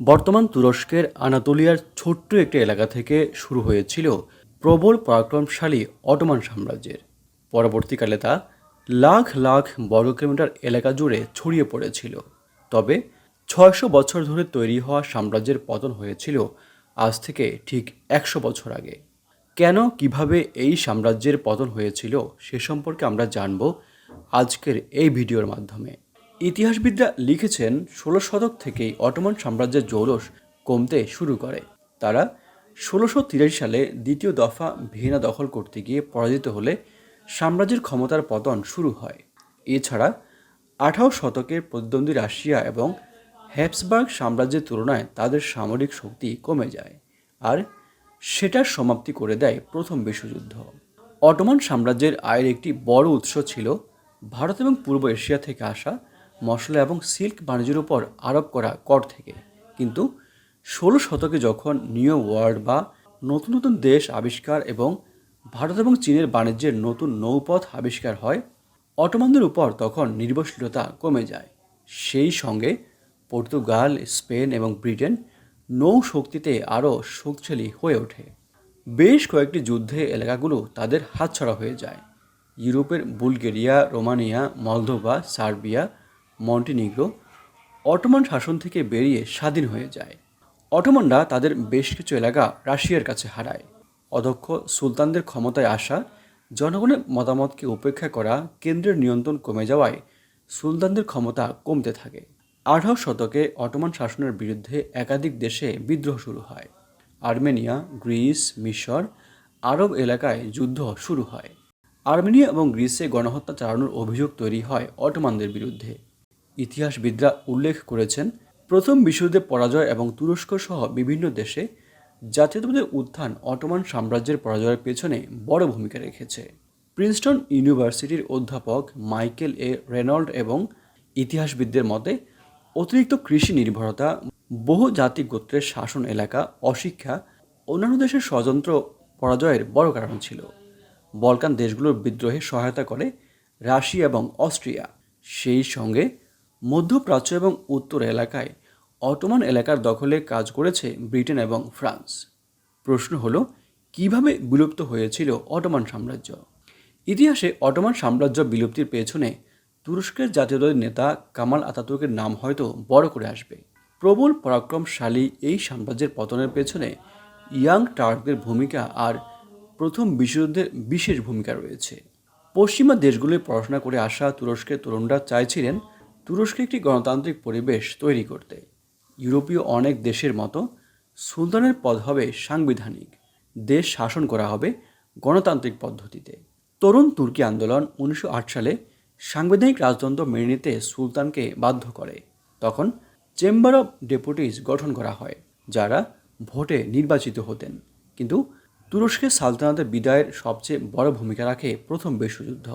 বর্তমান তুরস্কের আনাতোলিয়ার ছোট্ট একটি এলাকা থেকে শুরু হয়েছিল প্রবল পরাক্রমশালী অটোমান সাম্রাজ্যের। পরবর্তীকালে তা লাখ লাখ বর্গ কিলোমিটার এলাকা জুড়ে ছড়িয়ে পড়েছিল। তবে ছয়শো বছর ধরে তৈরি হওয়া সাম্রাজ্যের পতন হয়েছিল আজ থেকে ঠিক একশো বছর আগে। কেন, কীভাবে এই সাম্রাজ্যের পতন হয়েছিল সে সম্পর্কে আমরা জানব আজকের এই ভিডিওর মাধ্যমে। ইতিহাসবিদরা লিখেছেন, ষোলো শতক থেকেই অটোমান সাম্রাজ্যের জৌলস কমতে শুরু করে। তারা ষোলোশো সালে দ্বিতীয় দফা ভিয়েনা দখল করতে গিয়ে পরাজিত হলে সাম্রাজ্যের ক্ষমতার পতন শুরু হয়। এছাড়া আঠারো শতকের প্রতিদ্বন্দ্বী রাশিয়া এবং হ্যাপসবার্গ সাম্রাজ্যের তুলনায় তাদের সামরিক শক্তি কমে যায় আর সেটার সমাপ্তি করে দেয় প্রথম বিশ্বযুদ্ধ। অটোমান সাম্রাজ্যের আয়ের একটি বড় উৎস ছিল ভারত এবং পূর্ব এশিয়া থেকে আসা মশলা এবং সিল্ক বাণিজ্যের উপর আরোপ করা কর থেকে। কিন্তু ষোলো শতকে যখন নিউ ওয়ার্ল্ড বা নতুন নতুন দেশ আবিষ্কার এবং ভারত এবং চীনের বাণিজ্যের নতুন নৌপথ আবিষ্কার হয়, অটোমানদের উপর তখন নির্ভরশীলতা কমে যায়। সেই সঙ্গে পর্তুগাল, স্পেন এবং ব্রিটেন নৌ শক্তিতে আরও শক্তিশালী হয়ে ওঠে। বেশ কয়েকটি যুদ্ধে এলাকাগুলো তাদের হাতছাড়া হয়ে যায়। ইউরোপের Bulgaria, Romania, Moldova, Serbia Montenegro Ottoman শাসন থেকে বেরিয়ে স্বাধীন হয়ে যায়। অটোমানরা তাদের বেশ কিছু এলাকা রাশিয়ার কাছে হারায়। অধ্যক্ষ সুলতানদের ক্ষমতায় আসা জনগণের মতামতকে উপেক্ষা করা কেন্দ্রের নিয়ন্ত্রণ কমে যাওয়ায় সুলতানদের ক্ষমতা কমতে থাকে। আঠারো শতকে অটোমান শাসনের বিরুদ্ধে একাধিক দেশে বিদ্রোহ শুরু হয়। আর্মেনিয়া, গ্রিস, মিশর আরব এলাকায় যুদ্ধ শুরু হয়। আর্মেনিয়া এবং গ্রিসে গণহত্যা চালানোর অভিযোগ তৈরি হয় অটোমানদের বিরুদ্ধে। ইতিহাসবিদরা উল্লেখ করেছেন, প্রথম বিশ্বযুদ্ধে পরাজয় এবং তুরস্ক সহ বিভিন্ন দেশে জাতীয়তাবাদের উত্থান অটোমান সাম্রাজ্যের পরাজয়ের পেছনে বড় ভূমিকা রেখেছে। প্রিন্সটন ইউনিভার্সিটির অধ্যাপক মাইকেল এ রেনল্ড এবং ইতিহাসবিদদের মতে, অতিরিক্ত কৃষি নির্ভরতা, বহু জাতি গোত্রের শাসন এলাকা, অশিক্ষা, অন্যান্য দেশের স্বতন্ত্র পরাজয়ের বড় কারণ ছিল। বলকান দেশগুলোর বিদ্রোহে সহায়তা করে রাশিয়া এবং অস্ট্রিয়া। সেই সঙ্গে মধ্যপ্রাচ্য এবং উত্তর এলাকায় অটোমান এলাকার দখলে কাজ করেছে ব্রিটেন এবং ফ্রান্স। প্রশ্ন হলো, কীভাবে বিলুপ্ত হয়েছিল অটোমান সাম্রাজ্য? ইতিহাসে অটোমান সাম্রাজ্য বিলুপ্তির পেছনে তুরস্কের জাতীয়তাবাদী নেতা কামাল আতাতুর্কের নাম হয়তো বড় করে আসবে। প্রবল পরাক্রমশালী এই সাম্রাজ্যের পতনের পেছনে ইয়াং টার্কদের ভূমিকা আর প্রথম বিশ্বযুদ্ধের বিশেষ ভূমিকা রয়েছে। পশ্চিমা দেশগুলোয় পড়াশোনা করে আসা তুরস্কের তরুণরা চাইছিলেন তুরস্কে একটি গণতান্ত্রিক পরিবেশ তৈরি করতে ইউরোপীয় অনেক দেশের মতো সুলতানের পদ হবে সাংবিধানিক। দেশ শাসন করা হবে গণতান্ত্রিক পদ্ধতিতে। তরুণ তুর্কি আন্দোলন উনিশশো আট সালে সাংবিধানিক রাজতন্ত্র মেনে নিতে সুলতানকে বাধ্য করে। তখন চেম্বার অব ডেপুটিস গঠন করা হয়, যারা ভোটে নির্বাচিত হতেন। কিন্তু তুরস্কের সালতানাতের বিদায়ের সবচেয়ে বড় ভূমিকা রাখে প্রথম বিশ্বযুদ্ধ।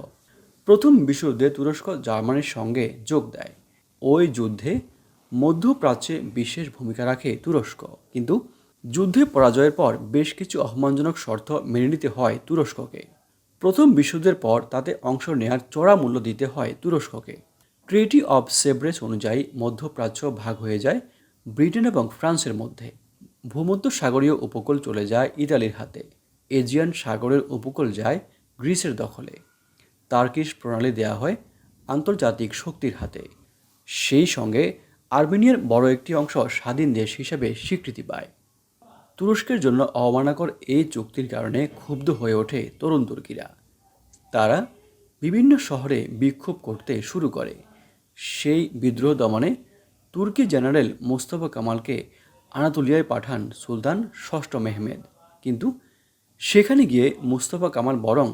প্রথম বিশ্বযুদ্ধে তুরস্ক জার্মানির সঙ্গে যোগ দেয়। ওই যুদ্ধে মধ্যপ্রাচ্যে বিশেষ ভূমিকা রাখে তুরস্ক। কিন্তু যুদ্ধে পরাজয়ের পর বেশ কিছু অপমানজনক শর্ত মেনে নিতে হয় তুরস্ককে। প্রথম বিশ্বযুদ্ধের পর তাতে অংশ নেয়ার চড়া মূল্য দিতে হয় তুরস্ককে। ট্রিটি অব সেব্রেস অনুযায়ী মধ্যপ্রাচ্য ভাগ হয়ে যায় ব্রিটেন এবং ফ্রান্সের মধ্যে। ভূমধ্য সাগরীয় উপকূল চলে যায় ইতালির হাতে। এজিয়ান সাগরের উপকূল যায় গ্রিসের দখলে। তার্কিশ প্রণালী দেয়া হয় আন্তর্জাতিক শক্তির হাতে। সেই সঙ্গে আর্মেনিয়ার বড় একটি অংশ স্বাধীন দেশ হিসেবে স্বীকৃতি পায়। তুরস্কের জন্য অবমাননাকর এই চুক্তির কারণে ক্ষুব্ধ হয়ে ওঠে তরুণ তুর্কিরা। তারা বিভিন্ন শহরে বিক্ষোভ করতে শুরু করে। সেই বিদ্রোহ দমনে তুর্কি জেনারেল মোস্তফা কামালকে আনাতুলিয়ায় পাঠান সুলতান ষষ্ঠ মেহমেদ। কিন্তু সেখানে গিয়ে মুস্তফা কামাল বরং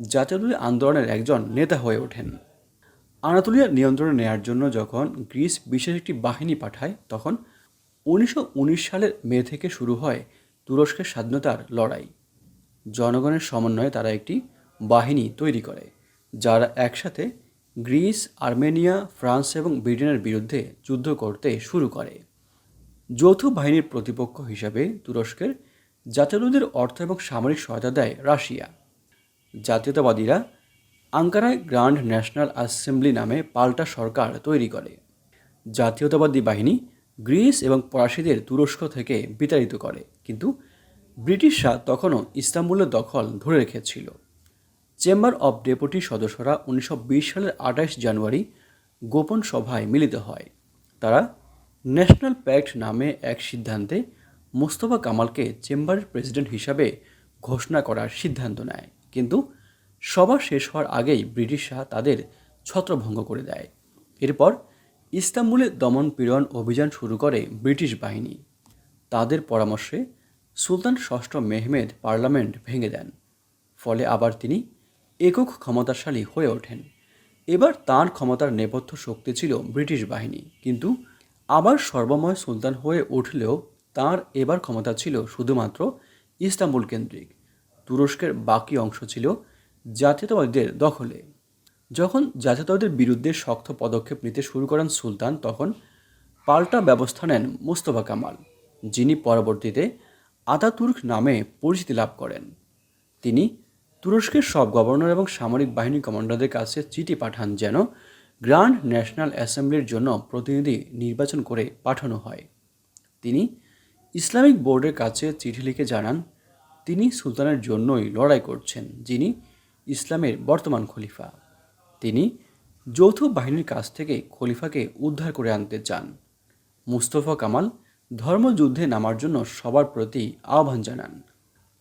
জাতীয়তাবাদী আন্দোলনের একজন নেতা হয়ে ওঠেন। আনাতোলিয়ার নিয়ন্ত্রণে নেয়ার জন্য যখন গ্রিস বিশেষ একটি বাহিনী পাঠায়, তখন উনিশশো উনিশ সালের মে থেকে শুরু হয় তুরস্কের স্বাধীনতার লড়াই। জনগণের সমন্বয়ে তারা একটি বাহিনী তৈরি করে, যারা একসাথে গ্রিস, আর্মেনিয়া, ফ্রান্স এবং ব্রিটেনের বিরুদ্ধে যুদ্ধ করতে শুরু করে। যৌথ বাহিনীর প্রতিপক্ষ হিসাবে তুরস্কের জাতীয়তাবাদীদের অর্থ এবং সামরিক সহায়তা দেয় রাশিয়া। জাতীয়তাবাদীরা আঙ্কারায় গ্র্যান্ড ন্যাশনাল অ্যাসেম্বলি নামে পাল্টা সরকার তৈরি করে। জাতীয়তাবাদী বাহিনী গ্রিস এবং ফরাসিদের তুরস্ক থেকে বিতাড়িত করে, কিন্তু ব্রিটিশরা তখনও ইস্তাম্বুলের দখল ধরে রেখেছিল। চেম্বার অব ডেপুটি সদস্যরা উনিশশো বিশ সালের আঠাশ জানুয়ারি গোপন সভায় মিলিত হয়। তারা ন্যাশনাল প্যাক্ট নামে এক সিদ্ধান্তে মোস্তফা কামালকে চেম্বারের প্রেসিডেন্ট হিসাবে ঘোষণা করার সিদ্ধান্ত নেয়। কিন্তু সভা শেষ হওয়ার আগেই ব্রিটিশরা তাদের ছত্রভঙ্গ করে দেয়। এরপর ইস্তাম্বুলে দমন পীড়ন অভিযান শুরু করে ব্রিটিশ বাহিনী। তাদের পরামর্শে সুলতান ষষ্ঠ মেহমেদ পার্লামেন্ট ভেঙে দেন। ফলে আবার তিনি একক ক্ষমতাশালী হয়ে ওঠেন। এবার তাঁর ক্ষমতার নেপথ্য শক্তি ছিল ব্রিটিশ বাহিনী। কিন্তু আবার সর্বময় সুলতান হয়ে উঠলেও তার এবার ক্ষমতা ছিল শুধুমাত্র ইস্তাম্বুল কেন্দ্রিক। তুরস্কের বাকি অংশ ছিল জাতীয়তাবাদীদের দখলে। যখন জাতীয়তাবাদের বিরুদ্ধে শক্ত পদক্ষেপ নিতে শুরু করেন সুলতান, তখন পাল্টা ব্যবস্থা নেন মুস্তফা কামাল, যিনি পরবর্তীতে আতাতুর্ক নামে পরিচিতি লাভ করেন। তিনি তুরস্কের সব গভর্নর এবং সামরিক বাহিনী কমান্ডারদের কাছে চিঠি পাঠান যেন গ্র্যান্ড ন্যাশনাল অ্যাসেম্বলির জন্য প্রতিনিধি নির্বাচন করে পাঠানো হয়। তিনি ইসলামিক বোর্ডের কাছে চিঠি লিখে জানান তিনি সুলতানের জন্যই লড়াই করছেন, যিনি ইসলামের বর্তমান খলিফা। তিনি যৌথ বাহিনীর কাছ থেকে খলিফাকে উদ্ধার করে আনতে চান। মুস্তফা কামাল ধর্মযুদ্ধে নামার জন্য সবার প্রতি আহ্বান জানান।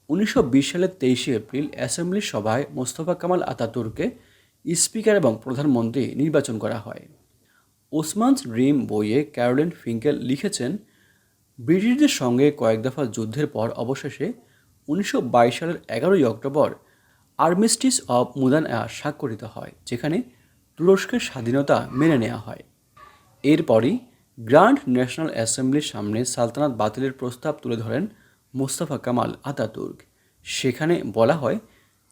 উনিশশো বিশ সালের তেইশে এপ্রিল অ্যাসেম্বলির সভায় মোস্তফা কামাল আতাতুর্কে স্পিকার এবং প্রধানমন্ত্রী নির্বাচন করা হয়। ওসমানস ড্রিম বইয়ে ক্যারোলিন ফিঙ্কেল লিখেছেন, ব্রিটিশদের সঙ্গে কয়েক দফা যুদ্ধের পর অবশেষে উনিশশো বাইশ সালের এগারোই অক্টোবর আর্মিস্টিস অব মুদানয়া স্বাক্ষরিত হয়, যেখানে তুরস্কের স্বাধীনতা মেনে নেওয়া হয়। এরপরই গ্র্যান্ড ন্যাশনাল অ্যাসেম্বলির সামনে সালতানাত বাতিলের প্রস্তাব তুলে ধরেন মোস্তফা কামাল আতাতুর্ক। সেখানে বলা হয়,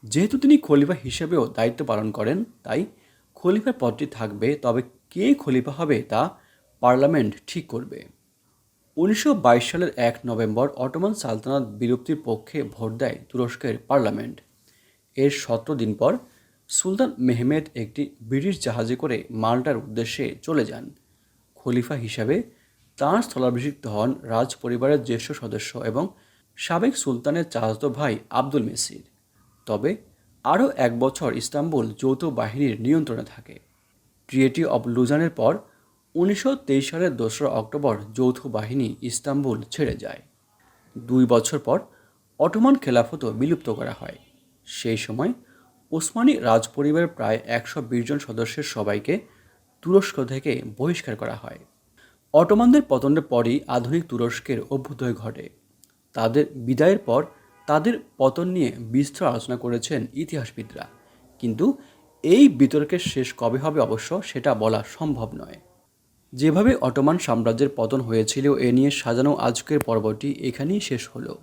যেহেতু তিনি খলিফা হিসেবেও দায়িত্ব পালন করেন, তাই খলিফার পদটি থাকবে, তবে কে খলিফা হবে তা পার্লামেন্ট ঠিক করবে। উনিশশো বাইশ সালের এক নভেম্বর অটোমান সালতানাত বিলুপ্তির পক্ষে ভোট দেয় তুরস্কের পার্লামেন্ট। এর সতেরো দিন পর সুলতান মেহমেদ একটি ব্রিটিশ জাহাজে করে মাল্টার উদ্দেশ্যে চলে যান। খলিফা হিসাবে তাঁর স্থলাভিষিক্ত হন রাজ পরিবারের জ্যেষ্ঠ সদস্য এবং সাবেক সুলতানের চাচাতো ভাই আব্দুল মেসির। তবে আরও এক বছর ইস্তাম্বুল যৌথ বাহিনীর নিয়ন্ত্রণে থাকে। ট্রিয়েটি অব লুজানের পর উনিশশো তেইশ সালের দোসরা অক্টোবর যৌথ বাহিনী ইস্তাম্বুল ছেড়ে যায়। দুই বছর পর অটোমান খেলাফতও বিলুপ্ত করা হয়। সেই সময় ওসমানী রাজপরিবারের প্রায় একশো বিশ জন সদস্যের সবাইকে তুরস্ক থেকে বহিষ্কার করা হয়। অটোমানদের পতনের পরই আধুনিক তুরস্কের অভ্যুদয় ঘটে। তাদের বিদায়ের পর তাদের পতন নিয়ে বিস্তর আলোচনা করেছেন ইতিহাসবিদরা। কিন্তু এই বিতর্কের শেষ কবে হবে অবশ্য সেটা বলা সম্ভব নয়। যেভাবে অটোমান সাম্রাজ্যের পতন হয়েছিল এ নিয়ে সাজানো আজকের পর্বটি এখানেই শেষ হলো।